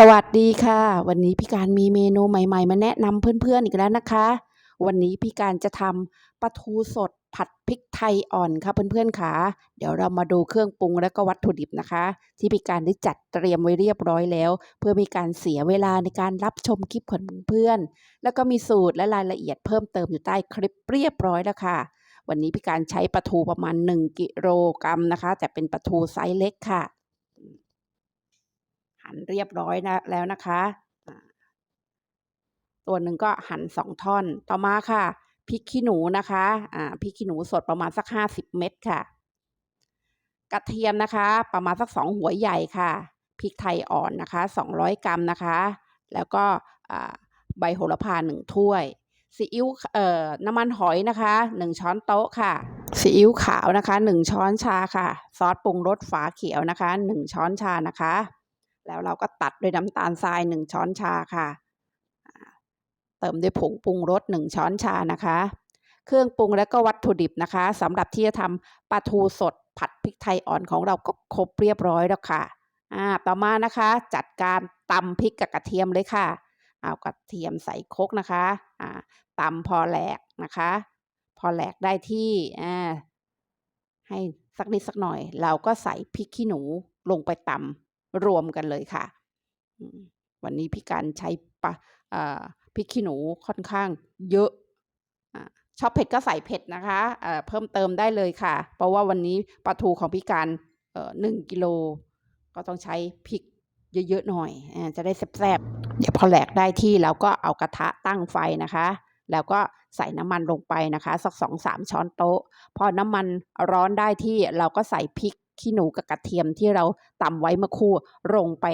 สวัสดีค่ะ วันนี้พี่การมีเมนูใหม่ ๆ มาแนะนำเพื่อนๆอีกแล้วนะคะ วันนี้พี่การจะทำปลาทูสดผัดพริกไทยอ่อนค่ะเพื่อนๆค่ะเดี๋ยวเรามาดูเครื่องปรุงและก็วัตถุดิบนะคะ ที่พี่การได้จัดเตรียมไว้เรียบร้อยแล้ว เพื่อไมีการเสียเวลาในการรับชมคลิปของเพื่อนๆแล้วก็มีสูตรและรายละเอียดเพิ่มเติมอยู่ใต้คลิปเรียบร้อยแล้วค่ะ วันนี้พี่การใช้ปลาทูประมาณ 1 กิโลกรัมนะคะ แต่เป็นปลาทูไซส์เล็กค่ะ หันเรียบร้อยนะแล้วนะคะ ตัวหนึ่งก็หั่นสองท่อน ต่อมาค่ะพริกขี้หนูนะคะอ่าพริกขี้หนูสดประมาณสักห้าสิบเม็ดค่ะ กระเทียมนะคะ ประมาณสักสองหัวใหญ่ค่ะพริกไทยอ่อนนะคะสองร้อยกรัมนะคะ แล้วก็ใบโหระพาหนึ่งถ้วยซีอิ๊วเอ่อน้ำมันหอยนะคะหนึ่งช้อนโต๊ะค่ะซีอิ๊วขาวนะคะหนึ่งช้อนชาค่ะ ซอสปรุงรสฝาเขียวนะคะหนึ่งช้อนชานะคะ แล้วเราก็ตัดด้วยน้ำตาลทรายหนึ่งช้อนชาค่ะ เติมด้วยผงปรุงรสหนึ่งช้อนชานะคะ เครื่องปรุงและก็วัตถุดิบนะคะสำหรับที่จะทำปลาทูสดผัดพริกไทยอ่อนของเราก็ครบเรียบร้อยแล้วค่ะอ่าต่อมานะคะจัดการตำพริกกับกระเทียมเลยค่ะ เอากระเทียมใส่คกนะคะอ่าตำพอแหลกนะคะ พอแหลกได้ที่อ่าให้สักนิดสักหน่อย เราก็ใส่พริกขี้หนูลงไปตำ รวมกันเลยค่ะ วันนี้พี่การใช้ปลาพริกขี้หนูค่อนข้างเยอะชอบเผ็ดก็ใส่เผ็ดนะคะเอ่อเพิ่มเติมได้เลยค่ะ เพราะว่าวันนี้ปลาทูของพี่การหนึ่งกิโลก็ต้องใช้พริกเยอะๆหน่อยจะได้แซ่บๆเดี๋ยวพอแหลกได้ที่เราก็เอากระทะตั้งไฟนะคะ แล้วก็ใส่น้ำมันลงไปนะคะ สักสองสามช้อนโต๊ะ พอน้ำมันร้อนได้ที่เราก็ใส่พริก ขี้หนูกับกระเทียมที่เราตำไว้เมื่อคู่ลงไป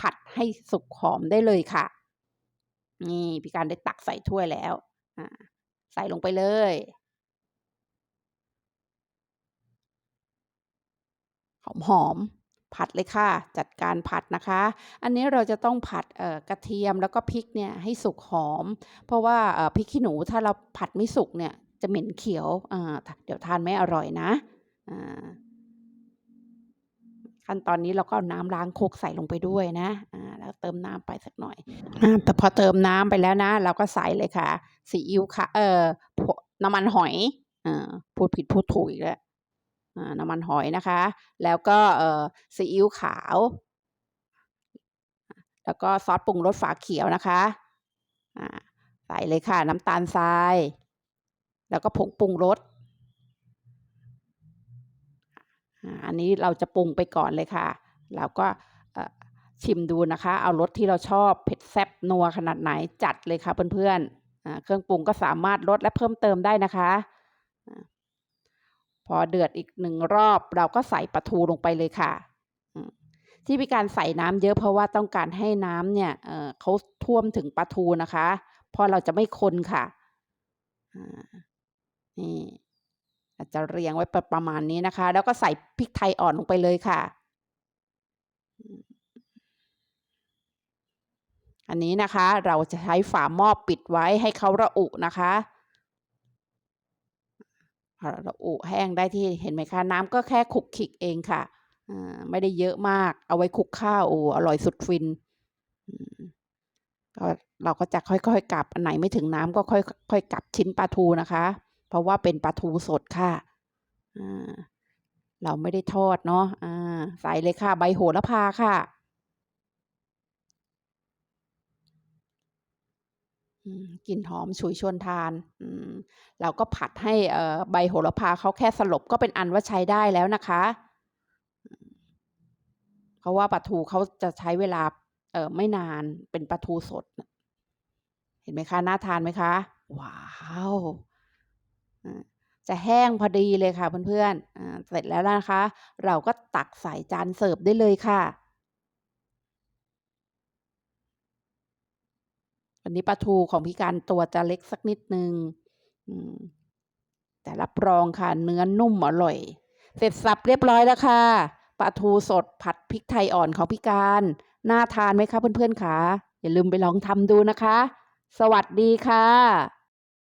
ผัดให้สุกหอมได้เลยค่ะ นี่พี่การได้ตักใส่ถ้วยแล้วใส่ลงไปเลย หอมๆผัดเลยค่ะ จัดการผัดนะคะ อันนี้เราจะต้องผัดกระเทียมแล้วก็พริกเนี่ยให้สุกหอม เพราะว่าพริกขี้หนูถ้าเราผัดไม่สุกเนี่ยจะเหม็นเขียว เดี๋ยวทานไม่อร่อยนะ อ่า ขั้นตอนนี้เราก็เอาน้ำล้างโครกใส่ลงไปด้วยนะอ่าแล้วเติมน้ำไปสักหน่อยอ่าแต่พอเติมน้ำไปแล้วนะ เราก็ใส่เลยค่ะซีอิ๊วค่ะ เอ่อผน้ำมันหอยอ่าพูดผิดพูดถูกอีกแล้วอ่าน้ำมันหอยนะคะ แล้วก็เอ่อซีอิ๊วขาว แล้วก็ซอสปรุงรสฝาเขียวนะคะอ่าใส่เลยค่ะ น้ำตาลทราย แล้วก็ผงปรุงรส อันนี้เราจะปรุงไปก่อนเลยค่ะแล้วก็ชิมดูนะคะ เอารสที่เราชอบเผ็ดแซ่บนัวขนาดไหนจัดเลยค่ะเพื่อนๆเครื่องปรุงก็สามารถลดและเพิ่มเติมได้นะคะ พอเดือดอีกหนึ่งรอบเราก็ใส่ปลาทูลงไปเลยค่ะที่มีการใส่น้ำเยอะเพราะว่าต้องการให้น้ำเนี่ยเขาท่วมถึงปลาทูนะคะ เพราะเราจะไม่คนค่ะนี่ อาจจะเรียงไว้ประประมาณนี้นะคะ แล้วก็ใส่พริกไทยอ่อนลงไปเลยค่ะ อันนี้นะคะเราจะใช้ฝาหม้อปิดไว้ให้เขาระอุนะคะระอุแห้งได้ที่เห็นไหมคะ น้ำก็แค่คลุกคลิกเองค่ะอ่าไม่ได้เยอะมาก เอาไว้คลุกข้าวโอ้อร่อยสุดฟินก็เราก็จะค่อยๆกลับ อันไหนไม่ถึงน้ำก็ค่อยค่อยกลับชิ้นปลาทูนะคะ เพราะว่าเป็นปลาทูสดค่ะเราไม่ได้ทอดเนาะใส่เลยค่ะ ใบโหระพาค่ะกลิ่นหอมฉุยชวนทานเราก็ผัดให้ใบโหระพาเขาแค่สลบก็เป็นอันว่าใช้ได้แล้วนะคะ เพราะว่าปลาทูเขาจะใช้เวลาไม่นานเป็นปลาทูสด เห็นไหมคะ น่าทานไหมคะ ว้าว จะแห้งพอดีเลยค่ะเพื่อนๆเสร็จแล้วนะคะ เราก็ตักใส่จานเสิร์ฟได้เลยค่ะ วันนี้ปลาทูของพี่การตัวจะเล็กสักนิดนึงแต่รับรองค่ะเนื้อนุ่มอร่อย เสร็จสับเรียบร้อยแล้วค่ะปลาทูสดผัดพริกไทยอ่อนของพี่การน่าทานไหมคะเพื่อนๆคะอย่าลืมไปลองทำดูนะคะ สวัสดีค่ะ